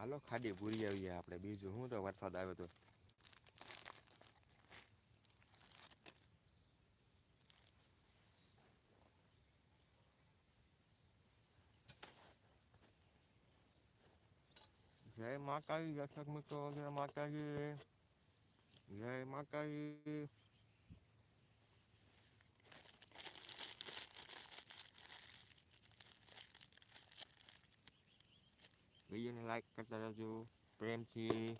હાલો, ખાડી ભૂરી આવીએ આપણે. બીજું શું તો વરસાદ આવ્યો તો? જય માતાજી, દર્શક મિત્રો, જય માતાજી. જય માતાજી. વિડીયોને લાઈક કરતા રહેજો પ્રેમથી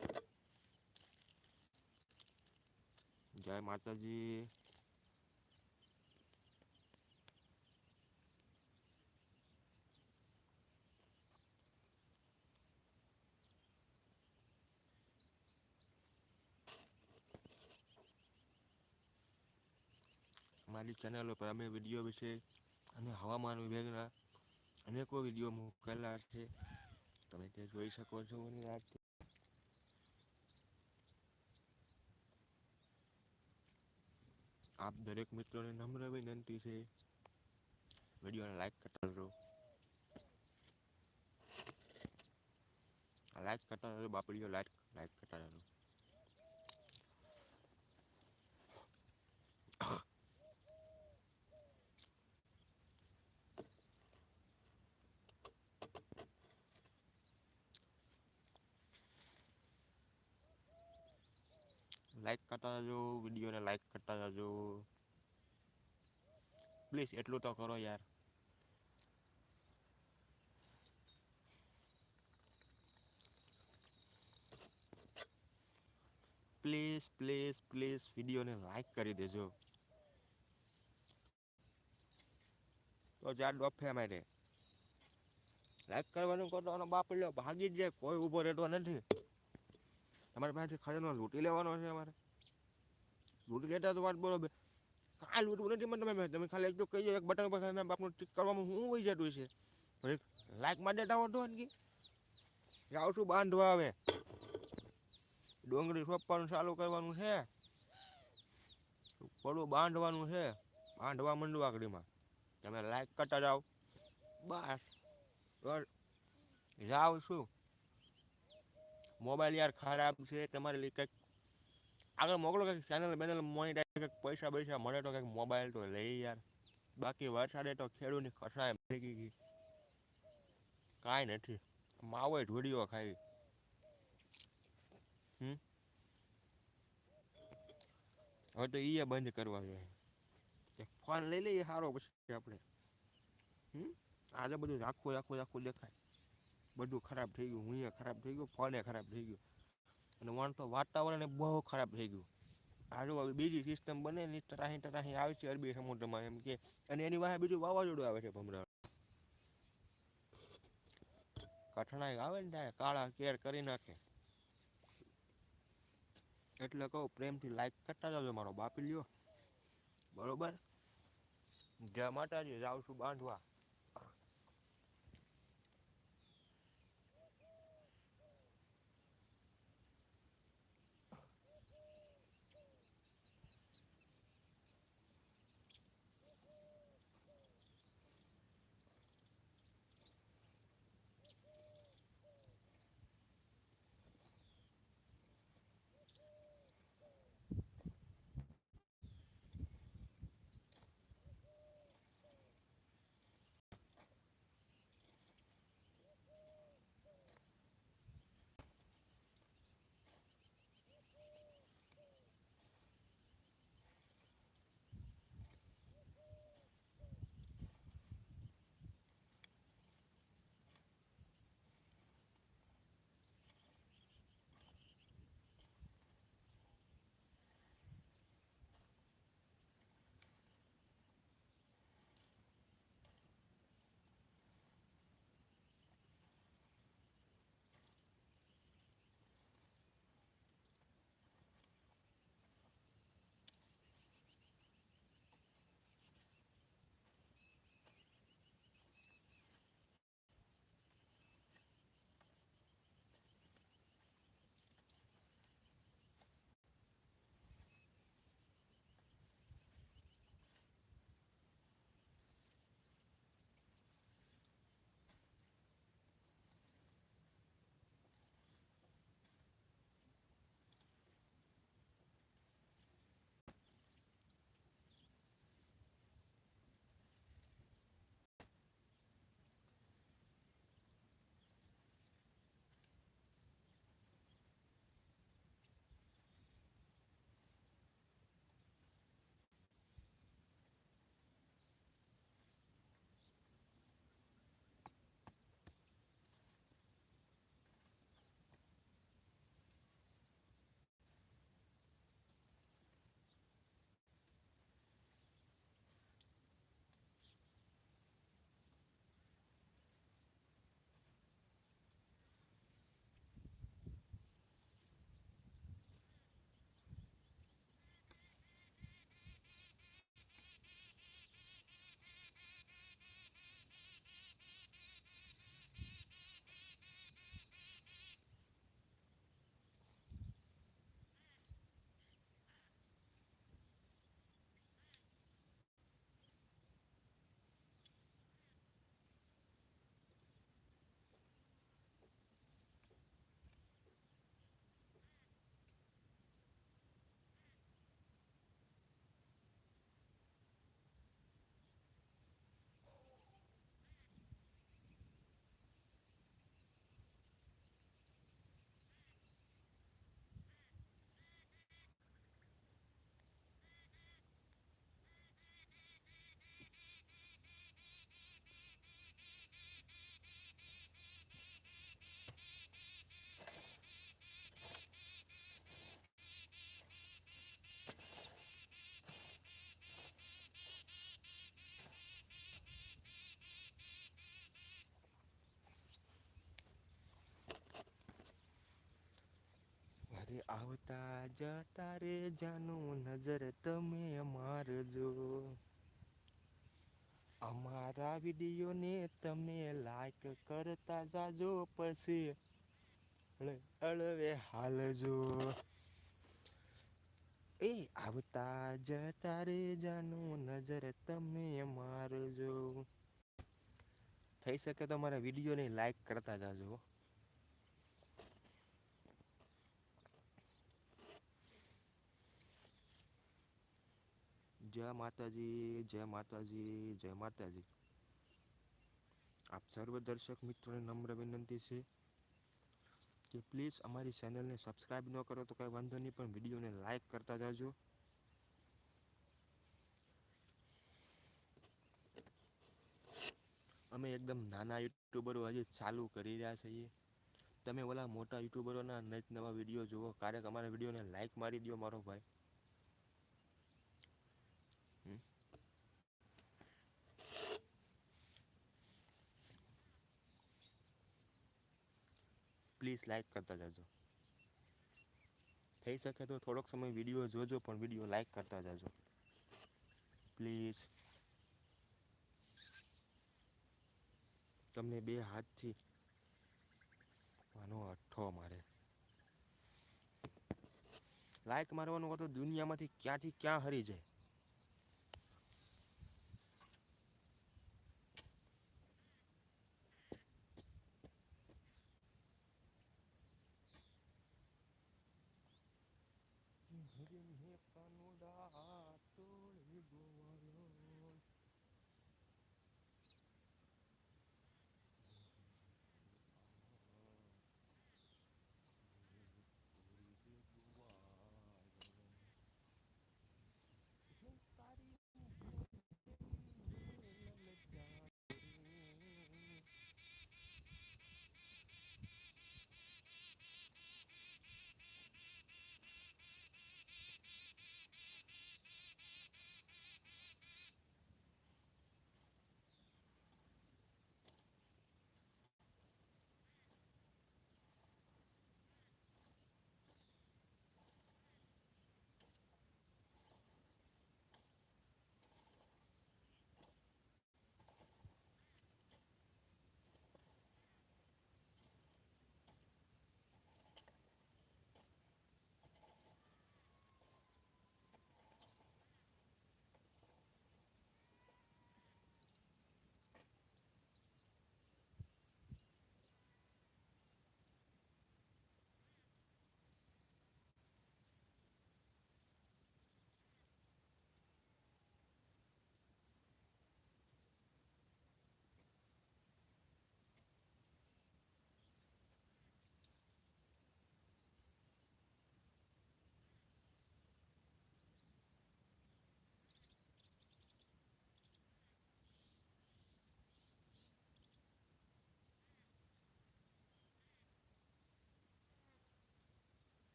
જય માતાજી મારી ચેનલ ઉપર અમે વીડિયો વિશે અને હવામાન વિભાગના અનેકો વીડિયો મૂકેલા છે તમે તે જોઈ શકો છો અને આ આપ દરેક મિત્રોને નમ્ર વિનંતી છે. વિડીયોને લાઈક કરતા રહો લાઈક કરતા રહો બાપડીઓ લાઈક લાઈક કરતા રહો લાઈક કરતા જજો, વિડીયોને લાઈક કરતા જજો. પ્લીઝ એટલું તો કરો યાર. પ્લીઝ પ્લીઝ પ્લીઝ વિડીયોને લાઈક કરી દેજો. તો ચાર ડોફે માટે લાઈક કરવાનું કરવાનો બાપ લ્યો, ભાગી જાય. કોઈ ઊભો રહેતો નથી. તમારે પાસેથી ખજાનો લૂંટી લેવાનો છે અમારે. લૂંટી લેતા તો વાત બરોબર. આ લૂંટવું નથી મને તમે તમે ખાલી એકદમ કહી એક બટન પર બાપનું ટીક કરવામાં હું હોઈ જતું છે એક લાઈકમાં દેતા હોતો ને કે. જાઉં છું બાંધવા આવે? ડુંગળી સોંપવાનું ચાલુ કરવાનું છે. પડું બાંધવાનું છે. બાંધવા માંડવા આગળીમાં તમે લાઈક કરતા જાઓ. બસ. જાઉં શું? મોબાઈલ યાર ખરાબ છે. તમારે કંઈક આગળ મોકલો કંઈક ચેનલ બેનલ મોનિટાઈઝ કંઈક પૈસા પૈસા મળે તો કંઈક મોબાઈલ તો લઈ યાર. બાકી વરસાદે તો ખેડૂતની ખસાય ભેગી ગઈ કાંઈ નથી. માવો ઢોડીઓ ખાઈ. હમ? હવે તો એ બંધ કરવા જોઈએ. ફોન લઈ લઈએ સારો પછી આપણે. હમ? આજે બધું આખું આખું આખું દેખાય. બધું ખરાબ થઈ ગયું, હું ખરાબ થઈ ગયું ફોને ખરાબ થઈ ગયું. અને વણ તો વાતાવરણ બહુ ખરાબ થઈ ગયું. આજુ હવે બીજી સિસ્ટમ બને ને તરાહી તરાહી આવે છે અરબી સમુદ્રમાં એમ કે, અને એની વાહે બીજું વાવાઝોડું આવે છે ભમરા. કઠણાઈ આવે ને ત્યારે કાળા કેર કરી નાખે. એટલે કહું, પ્રેમથી લાઈક કરતા જાજો મારો બાપી લ્યો. બરોબર? જય માતાજી, જાઉં છું બાંધવા. આવતા જતા રે જાનું નજર તમે મારજો. અમારા વિડીયોને તમે લાઈક કરતા જાજો પછી અળવે હાલજો. એ આવતા જતા રે જાનું નજર તમે મારજો. થઈ શકે તો મારા વિડીયોને લાઈક કરતા જાજો. જય માતાજી જય માતાજી જય માતાજી. આપ સર્વ દર્શક મિત્રોને નમ્ર વિનંતી છે કે પ્લીઝ અમારી ચેનલને સબસ્ક્રાઈબ ન કરો તો કંઈ વાંધો નહીં, પણ વિડીયોને લાઈક કરતા જાજો. અમે એકદમ નાના યુટ્યુબરો હજી ચાલુ કરી રહ્યા છીએ. તમે ઓલા મોટા યુટ્યુબરોના નત નવા વીડિયો જુઓ, ક્યારેક અમારા વિડીયોને લાઈક મારી દો મારો ભાઈ. પ્લીઝ લાઈક કરતા જજો. થઈ શકે તો થોડોક સમય વીડિયો જોજો, પણ વીડિયો લાઈક કરતા જજો. પ્લીઝ તમને બે હાથથી આનો અઠ્ઠો મારે. લાઈક મારવાનું તો દુનિયામાંથી ક્યાંથી ક્યાં હરી જાય?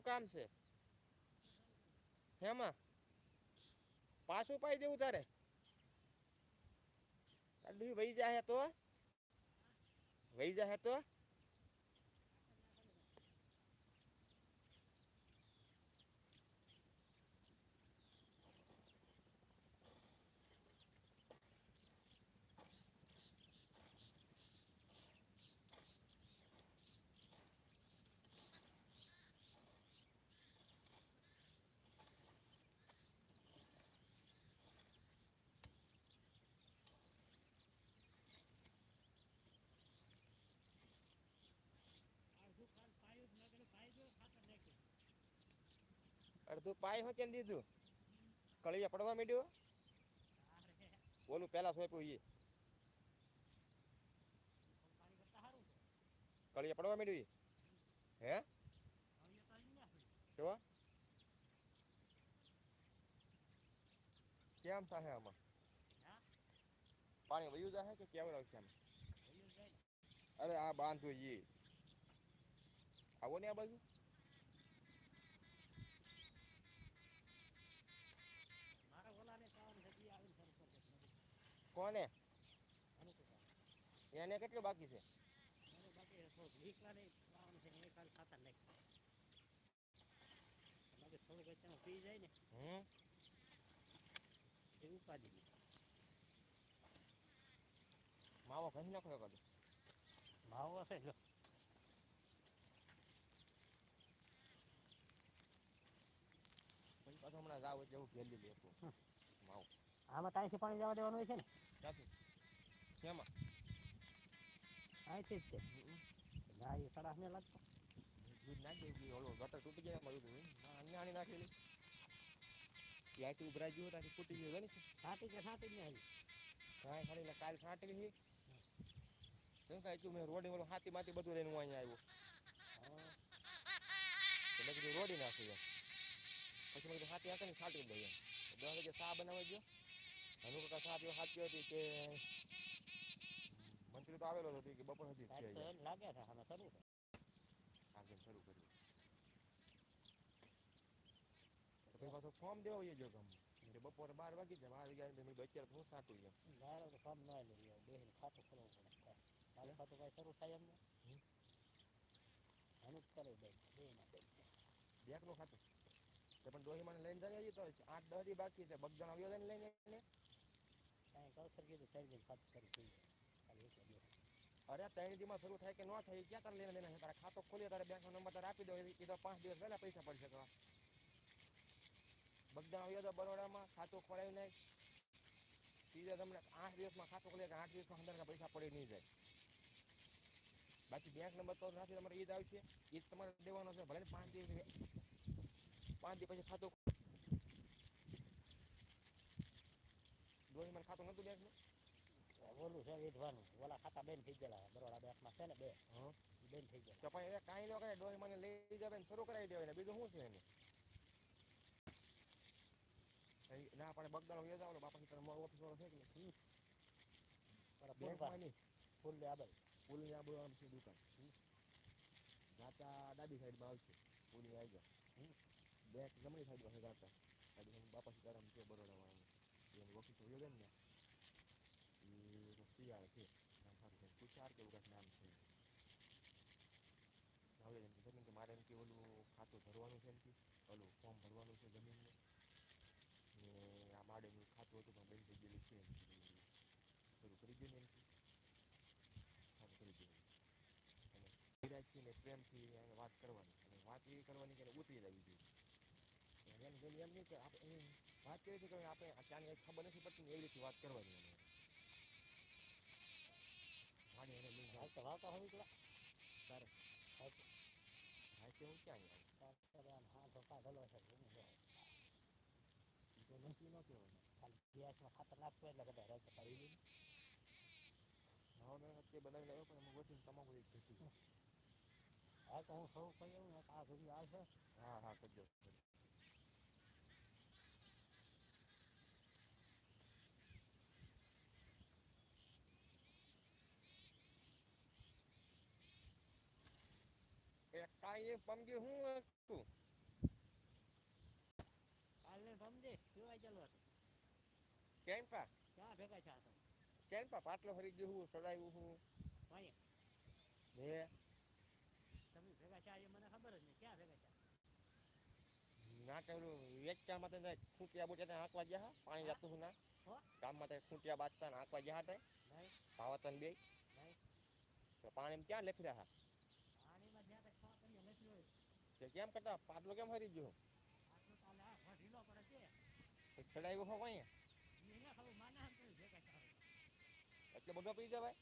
શું કામ છે. હેમાં? પાછું પાઈ દેવું તારે? વહી જાય તો? વહી જાહે તો? અડધું પાય હો કેમ દીધું. કળિયા પડવા માંડ્યો. ઓલું પેલા સોંપ્યું એ કળિયા પડવા માંડ્યું હે? કેવા? કેમ થાય આમાં? પાણી વયું જાય કે કેવું આવશે આમ? અરે આ બાંધો એ આવો ને આ બાજુ. કોને? એને કેટલું બાકી છે? માવો ઘસી નાખો એકાદો. માવો હશે પછી હમણાં જાવ એટલે એવું ઘેલી લે તું માવો આમાં ત્યાંથી પાણી જવા દેવાનું હોય છે ને? ક્યાંથી શેમાં? અહીંથી જ ના એ સડાસ ને લાગતો. દૂધ નાખી દે ઓલો ગટર તૂટી જાય એમાં દૂધ નાની નાખેલી. ત્યાંથી ગયું તૂટી ગયું ને છાંટી કે છાંટી ને હજી કાંઈ ખાલી કાલ કેમ કાંઈ તું મેં? રોડી ઓલું હાથી માથી બધું લઈને હું અહીંયા આવ્યો. તો મેં કીધું રોડી નાખી પછી મેં કીધું હાથી આખે ને છાંટી દઈએ દસ વાગે સા બનાવવા ગયો. હનુ કાકા ચા પીવા હાથી હતી કે મંત્રી તો આવેલો હતો કે બપોર હતી જ સાહેબ લાગે છે આમાં શરૂ આગળ શરૂ કર્યું. પછી પાછો ફોર્મ દેવા ગયો ગામમાં એટલે બપોરે બાર વાગી જાય બાર વાગ્યા એટલે અત્યારે હું સાટું એમ. મારે તો કામ ના લે બેહીને ખાતું ખોલવું પડે મારે ખાતું કાંઈ શરૂ થાય એમ જ કરે બે બે ના બેકનું ખાતું. તો પણ દોહી મને લઈને જાય તો આઠ દહી બાકી છે. બગદાણ આવ્યો જાય ને લઈને અરે ત્રણ દિવસ શરૂ થાય કે ન થાય ક્યાં તારે લેવા દેના છે? તારે ખાતો ખોલીએ તારે બેંક નંબર તારે આપી દો એ તો પાંચ દિવસ પહેલા પૈસા પડશે તો. બગદાણ આવ્યો તો બરોડામાં, ખાતું ખોલાવી નાખ સીધા તમને આઠ દિવસમાં ખાતું ખોલે આઠ દિવસમાં અંદરના પૈસા પડી નહીં જાય. બાકી બેંક નંબર તો નથી તમારે ઈદ આવશે. ઈદ તમારે દેવાનો છે. ભલે પાંચ દિવસ પાંચ દિવસ પછી ખાતું ડોહીમાં ખાતું નહોતું બેંકનું ઓલું છે વેઠવાનું ઓલા ખાતા બેન થઈ ગયેલા બરોડા બેંકમાં છે ને બે. બેન થઈ ગયા. તો પણ એ કાંઈ ન કરે ડોહી મને લઈ જાય ને શરૂ કરાવી દેવાય ને બીજું શું છે એનું? ના પણ બગદાણો વ્યો જાવ બાપા સીતારામ મારો ઓફિસ વાળો છે કે? બેંકમાં નહીં ફૂલ લે આબર પુલની આ આબર આમ છે દુકાન. જાતા ડાબી સાઈડમાં આવશે. પુલની આવી જાય બેંક જમણી સાઈડમાં છે જાતા. ડાબી સાઈડ બાપા સીતારામ છે બરોડામાં એની તો સીઆર છે નામ સારું છે તુષાર કે એવું નામ છે હવે એમ કીધું કે મારે એમ કે ઓલું ખાતું ભરવાનું છે એમ કે ઓલું ફોર્મ ભરવાનું છે જમીનનું ને આ માડેનું ખાતું હતું પણ બંધ થઈ ગયેલું છે. શરૂ કરી દે ને એમ કે સારું કરી દે અને ધીરાજથી ને પ્રેમથી એને વાત કરવાની અને વાત એવી કરવાની કે ઉતરી જવી જોઈએ એમ એમ નહીં કે આપણે વાત કરી હતી કે આપણે ત્યાંની ખબર નથી પડતી એવી રીતે વાત કરવાની અમે. માડે એને લઈ જાય તો વાવતા હોય પેલા? તારે? હા કે હું ક્યાં આવ્યો તો હા તો કાઢેલો છે તો નક્કી ન કહેવાય ખાલી ગેસમાં ખાતર નાખવું એટલે બધા રસ કરી દે નવો મેં બનાવી લાવ્યો પણ એમાં વધીને તમાકુ એક ઘટી હા તો હું સૌ કહી આવું આ સુધી આવશે. હા હા કરજો કરજો. એ પમગી હું હતું? કાલે સમજે પીવાય ચાલો કેમ પા? ક્યાં ભેગા છે આ તો કેમ પા? પાટલો ફરી ગયો હું સડાયું હું. ભાઈ હે? તમે ભેગા છે એ મને ખબર જ નહીં ક્યાં ભેગા છે ના તો ઓલું માટે ખૂંટિયા બુટિયા આંકવા ગયા હા પાણી જતું હું ના. હો? માટે ખૂંટિયા બાજતા ને આંકવા ગયા હતા. ભાવતન બે. પાણી ક્યાં લખી રહ્યા પાણીમાં જ્યાં તક ફોન કરીએ નથી તે કેમ કરતા? પાટલો કેમ હરી ગયો? સડાયું હો છે એટલે બધો પી જવાય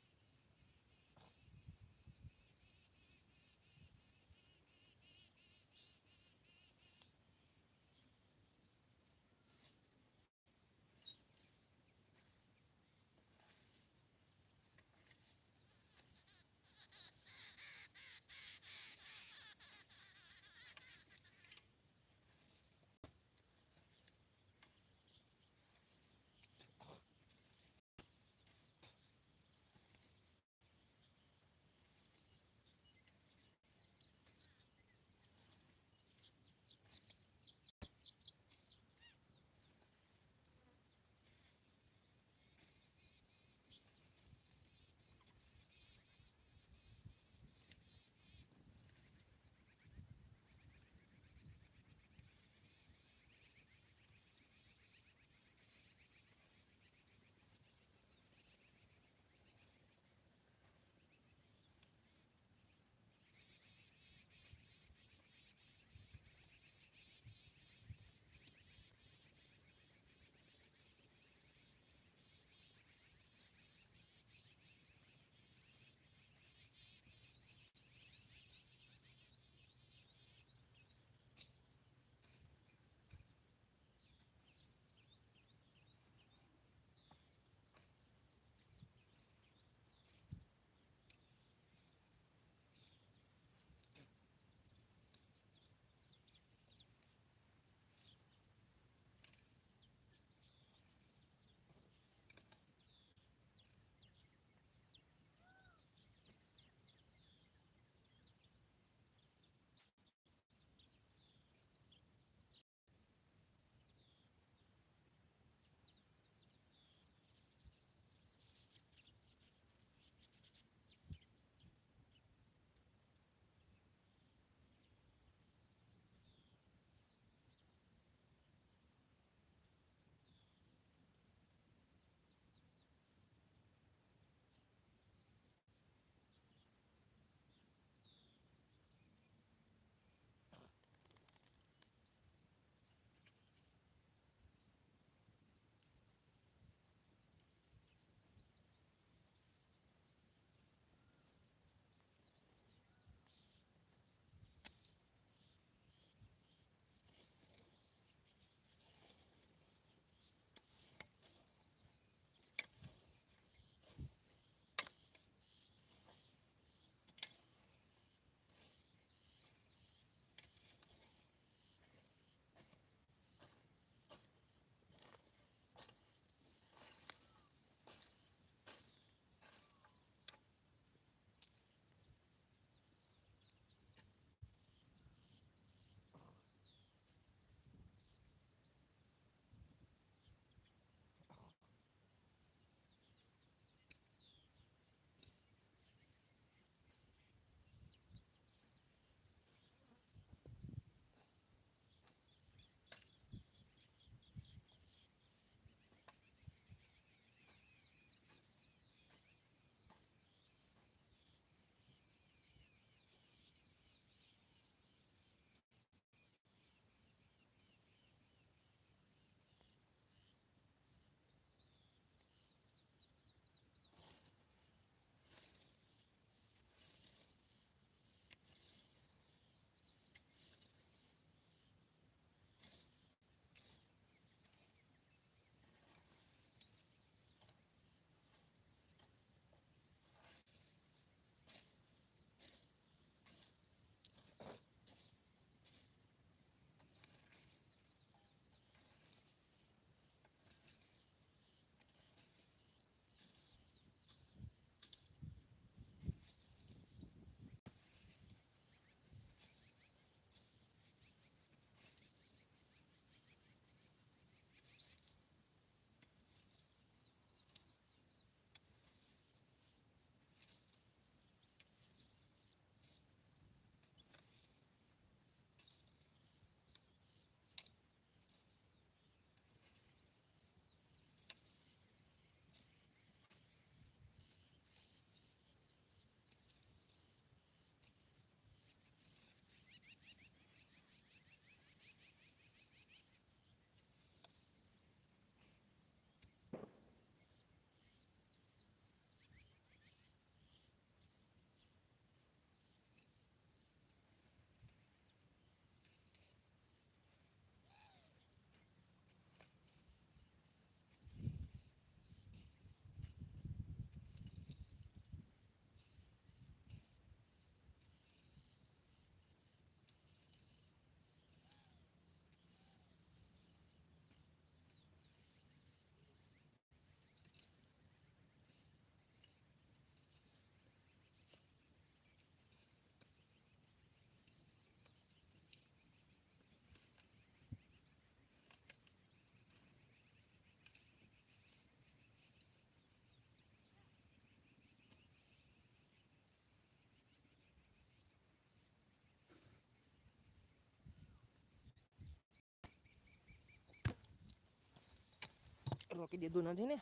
રોકી દીધું નથી ને?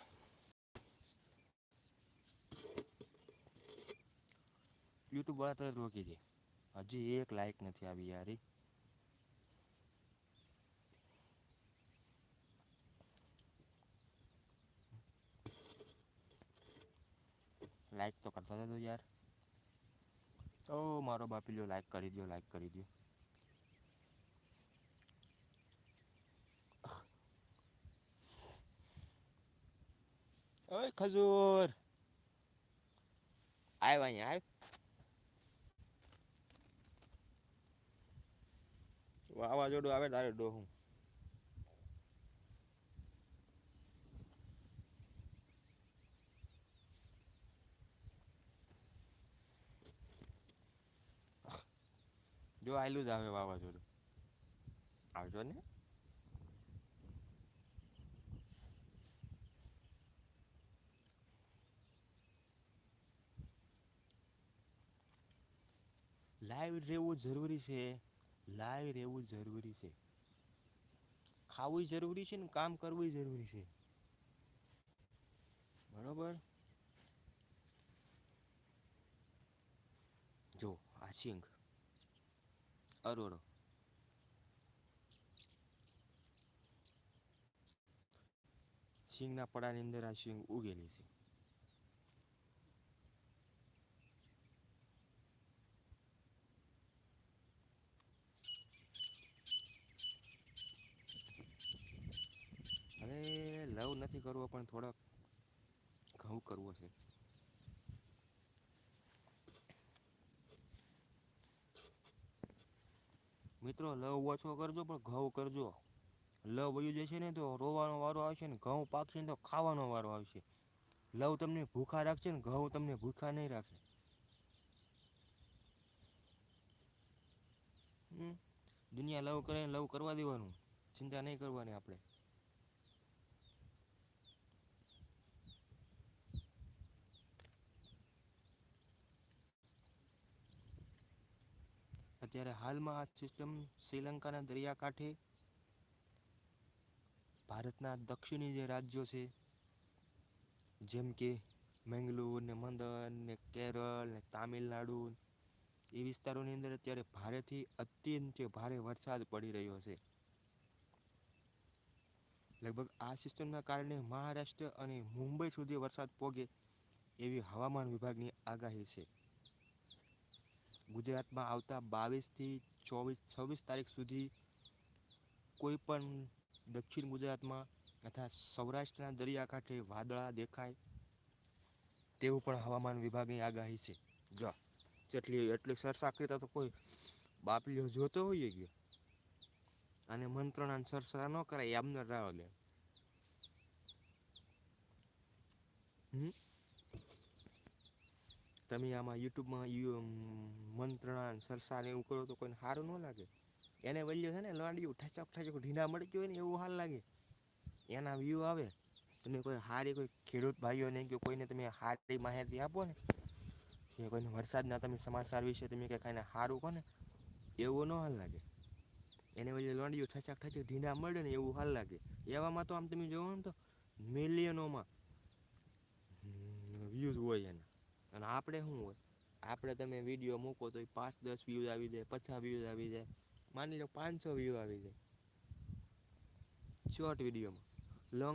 યુટ્યુબ વાળા તરત રોકી દે. હજી એક લાઈક નથી આવી યારી લાઈક તો કરતા હતા યાર. ઓ, મારો બાપી લ્યો લાઈક કરી દો લાઈક કરી દો ખજૂર. આવ અહીંયા આવ વાવાઝોડું આવે તારે ડોહું. જો આયલું જ આવે વાવાઝોડું. આવજો ને. લાઈવ રહેવું જરૂરી છે. લાઈવ રહેવું જરૂરી છે. ખાવું જરૂરી છે ને કામ કરવું જરૂરી છે. બરોબર? જો, આ સિંગ. અરોડો સિંગના પડાની અંદર આ સિંગ ઉગેલી છે અરે લવ નથી કરવો, પણ થોડોક ઘઉં કરવો છે. મિત્રો, લવ ઓછો કરજો, પણ ઘઉં કરજો. લવ વયું જશે ને તો રોવાનો વારો આવશે ને ઘઉં પાકશે ને તો ખાવાનો વારો આવશે. લવ તમને ભૂખા રાખશે ને ઘઉં તમને ભૂખા નહીં રાખે? દુનિયા લવ કરે લવ કરવા દેવાનું. ચિંતા નહીં કરવાની આપણે. અત્યારે હાલમાં આ સિસ્ટમ શ્રીલંકાના દરિયાકાંઠે ભારતના દક્ષિણી જે રાજ્યો છે, જેમ કે મેંગલુર ને મંદન ને કેરળ ને તામિલનાડુ એ વિસ્તારોની અંદર અત્યારે ભારેથી અત્યંત ભારે વરસાદ પડી રહ્યો છે. લગભગ આ સિસ્ટમના કારણે મહારાષ્ટ્ર અને મુંબઈ સુધી વરસાદ પોગે એવી હવામાન વિભાગની આગાહી છે. ગુજરાતમાં આવતા બાવીસથી ચોવીસ, છવ્વીસ તારીખ સુધી કોઈ પણ દક્ષિણ ગુજરાતમાં તથા સૌરાષ્ટ્રના દરિયાકાંઠે વાદળા દેખાય તેવું પણ હવામાન વિભાગની આગાહી છે. જો, જેટલી, એટલી સરસાકરીતા તો કોઈ બાપલીઓ જોતો હોઈએ ગયો. અને મંત્રણા સરસરા ન કરાય એમને રાવ લે હમ? તમે આમાં યુટ્યુબમાં મંત્રણા સરસા ને એવું કરો તો કોઈને સારું ન લાગે. એને વલ્યો છે ને, લાંડિયું, ઠાચક ઠાચક ઢીંડા મળી ગયો ને, એવું હાલ લાગે. એના વ્યૂ આવે. તમે કોઈ હારી કોઈ ખેડૂત ભાઈઓને કે કોઈને તમે હારી માહિતી આપો ને, કે કોઈને વરસાદના તમે સમાચાર વિશે તમે કંઈ એને સારું કહો ને, એવું ન હાલ લાગે. એને વચ્ચે લોંડિયું, ઠચક ઠચક ઢીંડા મળે ને, એવું હાલ લાગે. એવામાં તો આમ તમે જોવો ને તો મિલિયનોમાં વ્યૂઝ હોય એના. અને આપણે શું હોય? આપણે તમે વીડિયો મૂકો તો એ પાંચ દસ વ્યૂઝ આવી જાય, પચાસ વ્યૂઝ આવી જાય. માની લો પાંચસો વ્યૂ આવી જાય. શોર્ટ વિડીયોમાં